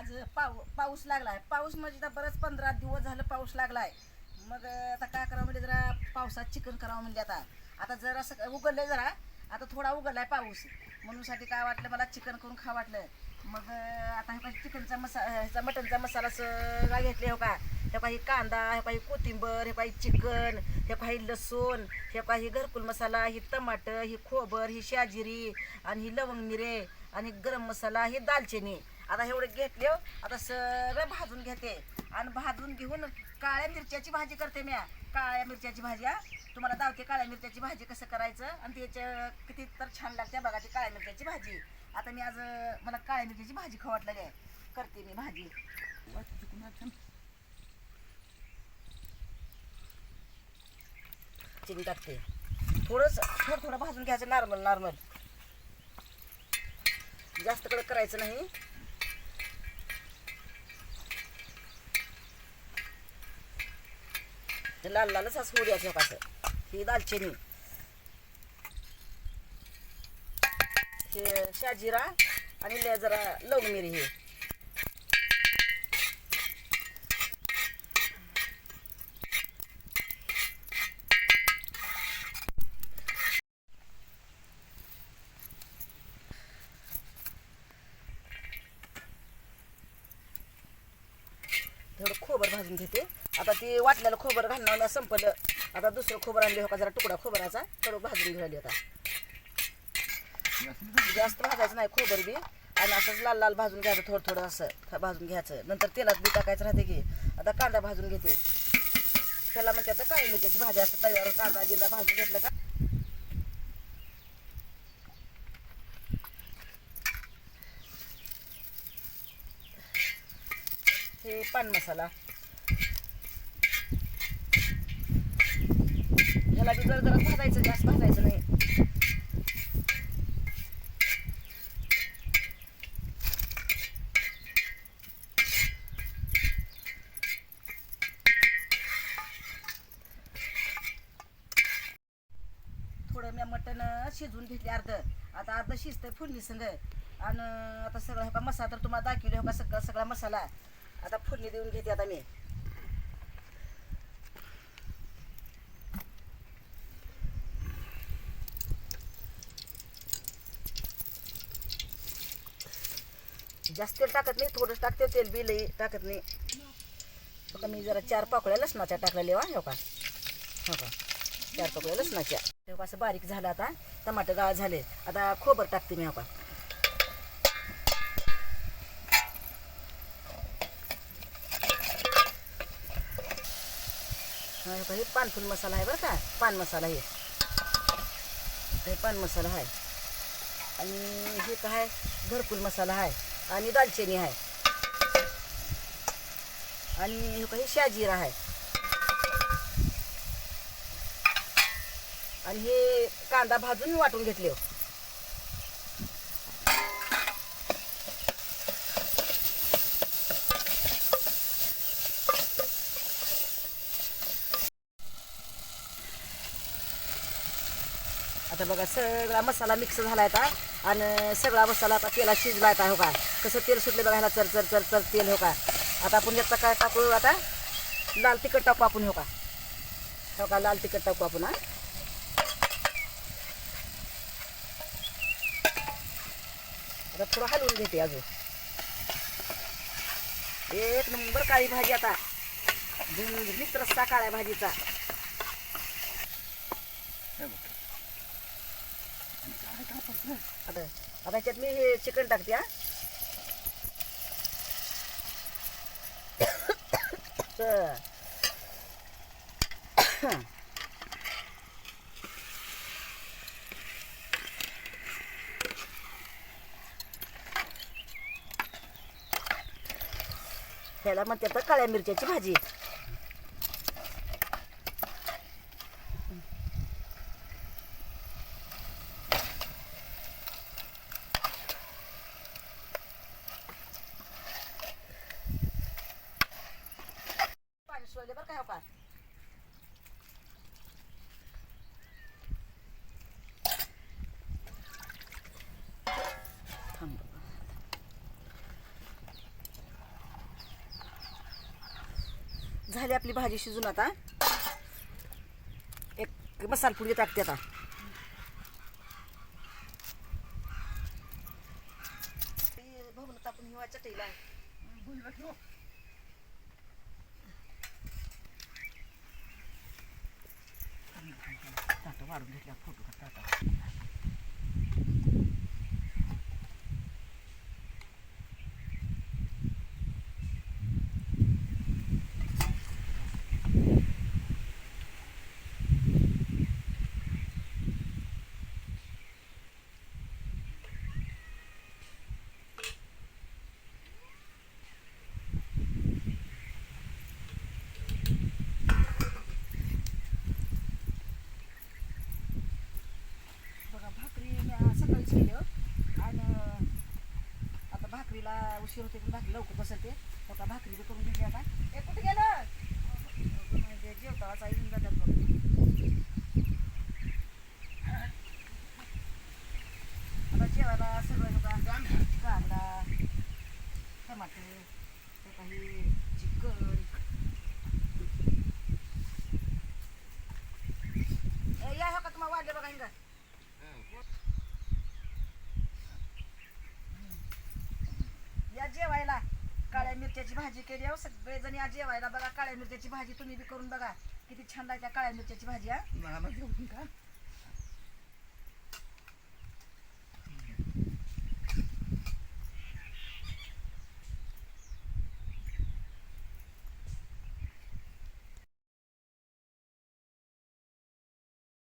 आज पाऊ पाऊस लागला आहे पाऊस म्हणजे तर बरंच पंधरा दिवस झालं पाऊस लागला आहे मग आता काय करावं म्हणजे जरा पावसात चिकन करावं म्हणजे आता. आता जरा असं उघडलंय जरा. आता थोडा उघडला आहे पाऊस. म्हणून साठी काय वाटलं मला चिकन करून खा वाटलं. मग आता हे पाहिजे चिकनचा मसा ह्याचा मटनचा मसाला सगळा घेतले हो का? हे पाहिजे कांदा हे पाहिजे कोथिंबर हे पाहिजे चिकन हे पाहिजे लसूण हे पाहिजे घरकुल मसाला ही टमाटर ही खोबर ही शाजिरी आणि ही लवंग मिरे आणि गरम मसाला ही दालचिनी. आता एवढे घेतले हो. आता सगळं भाजून घेते. आणि भाजून घेऊन काळ्या मिरच्याची भाजी करते मी काळ्या मिरच्याची भाजी हा. तुम्हाला दावते काळ्या मिरच्याची भाजी कसं करायचं? आणि त्याच्या किती तर छान लागते बघा ती काळ्या मिरच्याची भाजी. आता मी आज मला काळ्या मिरच्याची भाजी खावटलेली आहे करते मी भाजी. चिनी टाकते. थोडंच थोडं थोडं भाजून घ्यायचं नॉर्मल नॉर्मल. जास्त कडक करायचं नाही. ते लाल लालच असं होऊ द्यायचं कसं ही दालचिनी. हे शाजिरा आणि ले जरा लवंग मिरी हे थोडं खोबर भाजून घेते. आता ती वाटलेलं खोबर घालणं संपलं. आता दुसरं खोबर आणले हो का जरा तुकडा खोबराचा. थोडं भाजून घ्यायला आता. जास्त भाजायचं नाही खोबर बी. आणि असंच लाल लाल भाजून घ्यायचं थोडं थोडं असं भाजून घ्यायचं. नंतर तेलात बी टाकायचं राहते की. आता कांदा भाजून घेते. त्याला म्हणते आता काय मिरच्याची भाज्या असं तव्यावर कांदा बिंदा भाजून घेतलं का? हे पान मसाला. ह्याला बी जरा जरा भाजायचं जास्त भाजायचं नाही. थोडं मी मटण शिजवून घेतले अर्ध. आता अर्ध शिजतंय फुडणी संग. आणि आता सगळं हा मसाला तर तुम्हाला दाखवले हो का सगळा सगळा मसाला. आता फुडणी देऊन घेते आता मी. जास्त तेल टाकत नाही थोडंच टाकते तेल बी लई टाकत नाही. बघा मी जरा चार पाकळ्या लसणाच्या टाकलेल्या वा हो का? हो का? चार पाकळ्या लसणाच्या. तेव्हा असं बारीक झालं आता. टमाटर गाळ झाले. आता खोबर टाकते मी हो का हे पानफूल पानफुल मसाला आहे बरं का? पान मसाला हे. हे पान मसाला आहे. आणि हे काय? घरकुल मसाला आहे. आणि दालचिनी आहे आणि हे काही शाजीरा आहे आणि हे कांदा भाजून वाटून घेतले हो. आता बघा सगळा मसाला मिक्स झाला आता. आणि सगळा मसाला आता तेला शिजला आता हो का? कसं तेल सुटले बघा ह्याला चर चर चर चर तेल हो का? आता आपण याचा काय टाकू आता लाल तिखट टाकू आपण हो का? हो का लाल तिखट टाकू आपण हा? आता थोडं हलवून घेते अजून. एक नंबर काळी भाजी आता. मित्र रस्सा काळ्या भाजीचा. आता आता ह्याच्यात मी हे चिकन टाकते हा. ह्याला म्हणते आता काळ्या मिरच्याची भाजी. का हो बा झाली आपली भाजी शिजून आता. एक मसाल मसालपुडी टाकते आता. बघून आपण हिवा चटईला ताटं घेतल्या फोटो का ताटा बघा भाकरी मी आज सकाळीच केली हो. आणि मला उशीर होते पण भाकरी लवकर बसते आता भाकरी बी करून घेतली आता. हे कुठे गेलं? म्हणजे जेवता येऊन जातात बघ. आता जेवायला सगळं होता. कांदा टमाटे ते काही चिकन. ए, या हो का तुम्हाला वाढले बघा हिंगा जेवायला. काळ्या मिरच्याची भाजी केली हो सगळेजण या जेवायला बघा. काळ्या मिरच्याची भाजी तुम्ही बी करून बघा. किती छान लागते काळ्या मिरच्याची भाजी हा. का?